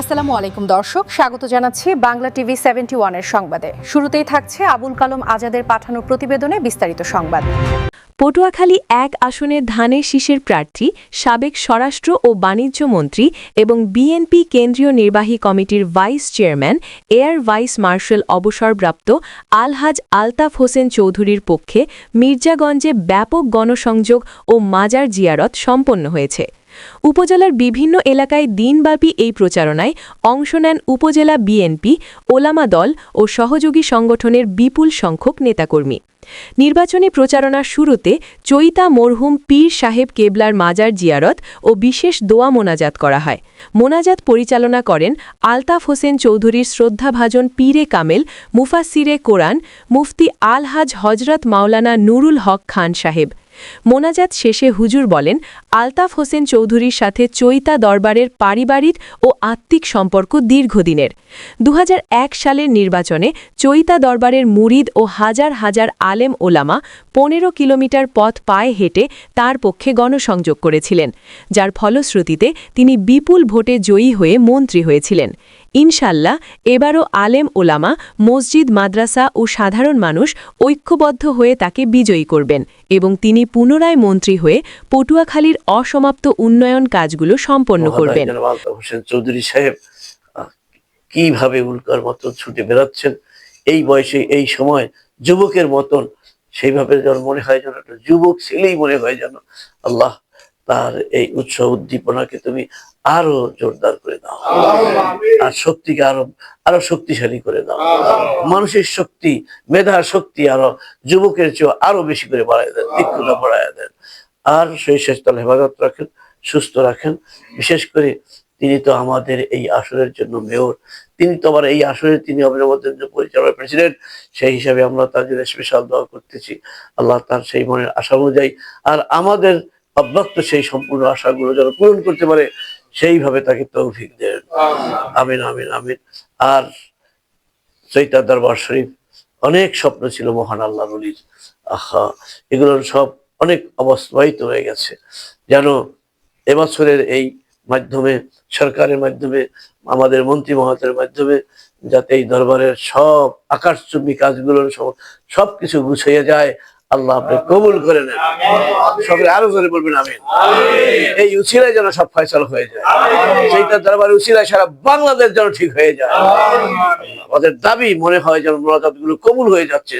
আসসালামু আলাইকুম, দর্শক। স্বাগত জানাচ্ছি বাংলা টিভি সেভেন্টি ওয়ানের সংবাদে। শুরুতেই থাকছে আবুল কালাম আজাদের পাঠানো প্রতিবেদনে বিস্তারিত সংবাদ। পটুয়াখালী এক আসনে ধানের শীষের প্রার্থী, সাবেক স্বরাষ্ট্র ও বাণিজ্য মন্ত্রী এবং বিএনপি কেন্দ্রীয় নির্বাহী কমিটির vice chairman, air vice marshal অবসরপ্রাপ্ত আলহাজ আলতাফ হোসেন চৌধুরীর পক্ষে মির্জাগঞ্জে ব্যাপক গণসংযোগ ও মাজার জিয়ারত সম্পন্ন হয়েছে। উপজেলার বিভিন্ন এলাকায় দিনব্যাপী এই প্রচারণায় অংশ নেন উপজেলা বিএনপি, ওলামা দল ও সহযোগী সংগঠনের বিপুল সংখ্যক নেতাকর্মী। নির্বাচনী প্রচারণার শুরুতে চৈতা মরহুম পীর সাহেব কেবলার মাজার জিয়ারত ও বিশেষ দোয়া মোনাজাত করা হয়। মোনাজাত পরিচালনা করেন আলতাফ হোসেন চৌধুরীর শ্রদ্ধাভাজন পীরে কামেল মুফাসিরে কোরআন, মুফতি আলহাজ হজরত মাওলানা নুরুল হক খান সাহেব। মোনাজাত শেষে হুজুর বলেন, আলতাফ হোসেন চৌধুরীর সাথে চৈতা দরবারের পারিবারিক ও আত্মিক সম্পর্ক দীর্ঘদিনের। দুহাজার এক সালের নির্বাচনে চৈতা দরবারের মুরিদ ও হাজার হাজার আলেম ওলামা পনেরো কিলোমিটার পথ পায়ে হেঁটে তার পক্ষে গণসংযোগ করেছিলেন, যার ফলশ্রুতিতে তিনি বিপুল ভোটে জয়ী হয়ে মন্ত্রী হয়েছিলেন। ইনশাল্লাহ এবারও আলেম ওলামা মসজিদ মাদ্রাসা ও সাধারণ মানুষ ঐক্যবদ্ধ হয়ে তাকে বিজয়ী করবেন এবং তিনি পুনরায় মন্ত্রী হয়ে পটুয়াখালীর অসমাপ্ত উন্নয়ন কাজগুলো সম্পন্ন করবেন। হোসেন চৌধুরী সাহেব কীভাবে উল্কার মতন ছুটে বেড়াচ্ছেন? এই বয়সে এই সময় যুবকের মতন সেইভাবে যেন মনে হয় যেন একটা যুবক ছেলেই মনে হয় যেন আল্লাহ তার এই উৎসাহ উদ্দীপনাকে তুমি আরও জোরদার করে দাও। আর শক্তিকে আরও আরও শক্তিশালী করে দাও। মানুষের শক্তি মেধা শক্তি আরও যুবকের চেয়ে আরও বেশি করে বাড়ায় দেন তীক্ষ্ণতা বাড়ায় দেন। আর সেই শেষতল হেফাজত রাখেন সুস্থ রাখেন। বিশেষ করে তিনি তো আমাদের এই আসরের জন্য মেয়র। তিনি তো আবার এই আসরে তিনি অভিনবদের যে পরিচালনা প্রেসিডেন্ট। সেই হিসাবে আমরা তার জন্য স্পেশাল দোয়া করতেছি। আল্লাহ তার সেই মনের আশা অনুযায়ী আর আমাদের অব্যক্ত সেই সম্পূর্ণ আশাগুলো যেন পূরণ করতে পারে, সেইভাবে তাকে তৌফিক দেন। আমিন আমিন আমিন। আর চৈতা দরবার শরীফ অনেক স্বপ্ন ছিল মহান আল্লাহ রলির আহা এগুলোর সব অনেক অবস্থায়িত হয়ে গেছে। যেন এবছরের এই মাধ্যমে, সরকারের মাধ্যমে, আমাদের মন্ত্রী মহাতের মাধ্যমে, যাতে এই দরবারের সব আকাশচুম্বী কাজগুলোর সব সবকিছু গুছিয়ে যায় আল্লাহ আপনি কবুল করে নেন। সকলে আরও জোরে বলবেন আমি এই উচিলায় যেন সব ফয়সল হয়ে যায়। সেইটা দরবার উচিলায় সারা বাংলাদেশ যেন ঠিক হয়ে যায়। ওদের দাবি মনে হয় যেন মোরাকাতগুলো কবুল হয়ে যাচ্ছে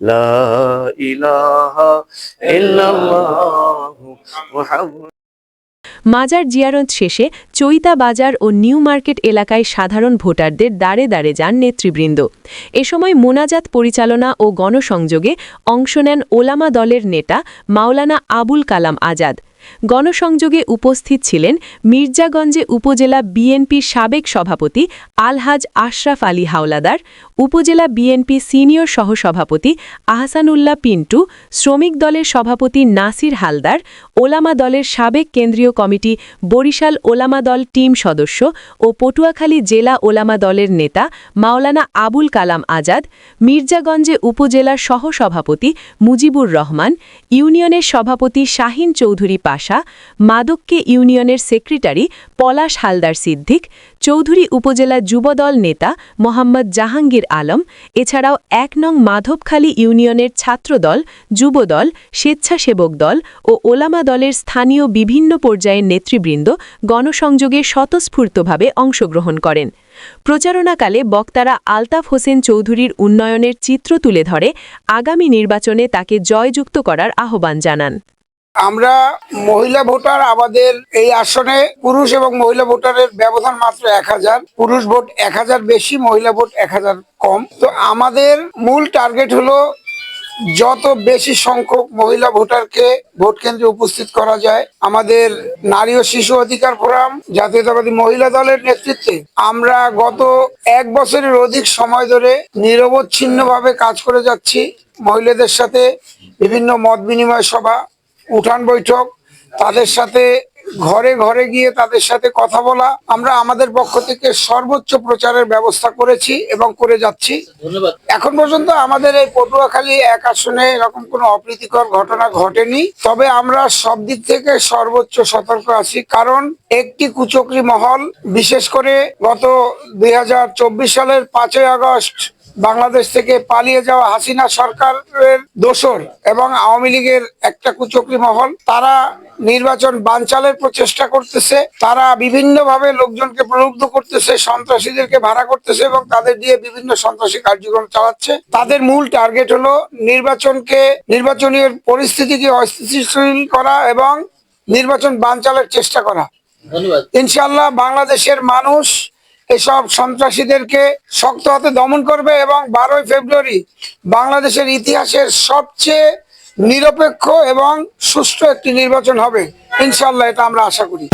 লা ইলাহা মাজার জিয়ারত শেষে চৈতা বাজার ও নিউ মার্কেট এলাকায় সাধারণ ভোটারদের দাঁড়ে দাঁড়ে যান নেতৃবৃন্দ। এ সময় মোনাজাত পরিচালনা ও গণসংযোগে অংশ নেন ওলামা দলের নেতা মাওলানা আবুল কালাম আজাদ। গণসংযোগে উপস্থিত ছিলেন মির্জাগঞ্জে উপজেলা বিএনপির সাবেক সভাপতি আলহাজ আশরাফ আলী হাওলাদার, উপজেলা বিএনপি সিনিয়র সহসভাপতি আহসানুল্লাহ পিন্টু, শ্রমিক দলের সভাপতি নাসির হালদার, ওলামা দলের সাবেক কেন্দ্রীয় কমিটি বরিশাল ওলামা দল টিম সদস্য ও পটুয়াখালী জেলা ওলামা দলের নেতা মাওলানা আবুল কালাম আজাদ, মির্জাগঞ্জে উপজেলার সহসভাপতি মুজিবুর রহমান, ইউনিয়নের সভাপতি শাহিন চৌধুরী পাশা মাদককে ইউনিয়নের সেক্রেটারি পলাশ হালদার সিদ্দিক, চৌধুরী উপজেলা যুবদল নেতা মোহাম্মদ জাহাঙ্গীর আলম, এছাড়াও এক নং মাধবখালী ইউনিয়নের ছাত্রদল, যুবদল, স্বেচ্ছাসেবক দল ও ওলামা দলের স্থানীয় বিভিন্ন পর্যায়ের নেতৃবৃন্দ গণসংযোগে স্বতঃস্ফূর্তভাবে অংশগ্রহণ করেন। প্রচারণাকালে বক্তারা আলতাফ হোসেন চৌধুরীর উন্নয়নের চিত্র তুলে ধরে, আগামী নির্বাচনে তাকে জয়যুক্ত করার আহ্বান জানান। আমরা মহিলা ভোটার আমাদের এই আসনে পুরুষ এবং মহিলা ভোটারের ব্যবধান মাত্র এক হাজার। পুরুষ ভোট এক হাজার বেশি, মহিলা ভোট এক হাজার কম। তো আমাদের মূল টার্গেট হলো যত বেশি সংখ্যক মহিলা ভোটারকে ভোট কেন্দ্রে উপস্থিত করা যায়। আমাদের নারী ও শিশু অধিকার ফোরাম, জাতীয়তাবাদী মহিলা দলের নেতৃত্বে আমরা গত এক বছরের অধিক সময় ধরে নিরবচ্ছিন্নভাবে কাজ করে যাচ্ছি। মহিলাদের সাথে বিভিন্ন মত বিনিময় সভা উঠান বৈঠক তাদের সাথে ঘরে ঘরে গিয়ে তাদের সাথে কথা বলা। আমরা আমাদের পক্ষ থেকে সর্বোচ্চ প্রচারের ব্যবস্থা করেছি এবং করে যাচ্ছি। এখন পর্যন্ত আমাদের এই পটুয়াখালী এক আসনে এরকম কোনো অপ্রীতিকর ঘটনা ঘটেনি। তবে আমরা সব দিক থেকে সর্বোচ্চ সতর্ক আছি কারণ একটি কুচক্রি মহল বিশেষ করে গত দুই হাজার চব্বিশ সালের পাঁচই আগস্ট বাংলাদেশ থেকে পালিয়ে যাওয়া হাসিনা সরকারের দোসর এবং আওয়ামী লীগের একটা কুচক্রি মহল তারা নির্বাচন বানচালের প্রচেষ্টা করতেছে তারা বিভিন্নভাবে লোকজনকে প্রলুব্ধ করতেছে সন্ত্রাসীদেরকে ভাড়া করতেছে এবং তাদের দিয়ে বিভিন্ন সন্ত্রাসী কার্যক্রম চালাচ্ছে। তাদের মূল টার্গেট হলো নির্বাচনকে নির্বাচনী পরিস্থিতিকে অস্থিতিশীল করা এবং নির্বাচন বানচালের চেষ্টা করা। ইনশাল্লাহ বাংলাদেশের মানুষ এসব সন্ত্রাসীদেরকে শক্ত হাতে দমন করবে এবং বারোই ফেব্রুয়ারি বাংলাদেশের ইতিহাসের সবচেয়ে নিরপেক্ষ এবং সুষ্ঠু একটি নির্বাচন হবে। ইনশাল্লাহ এটা আমরা আশা করি।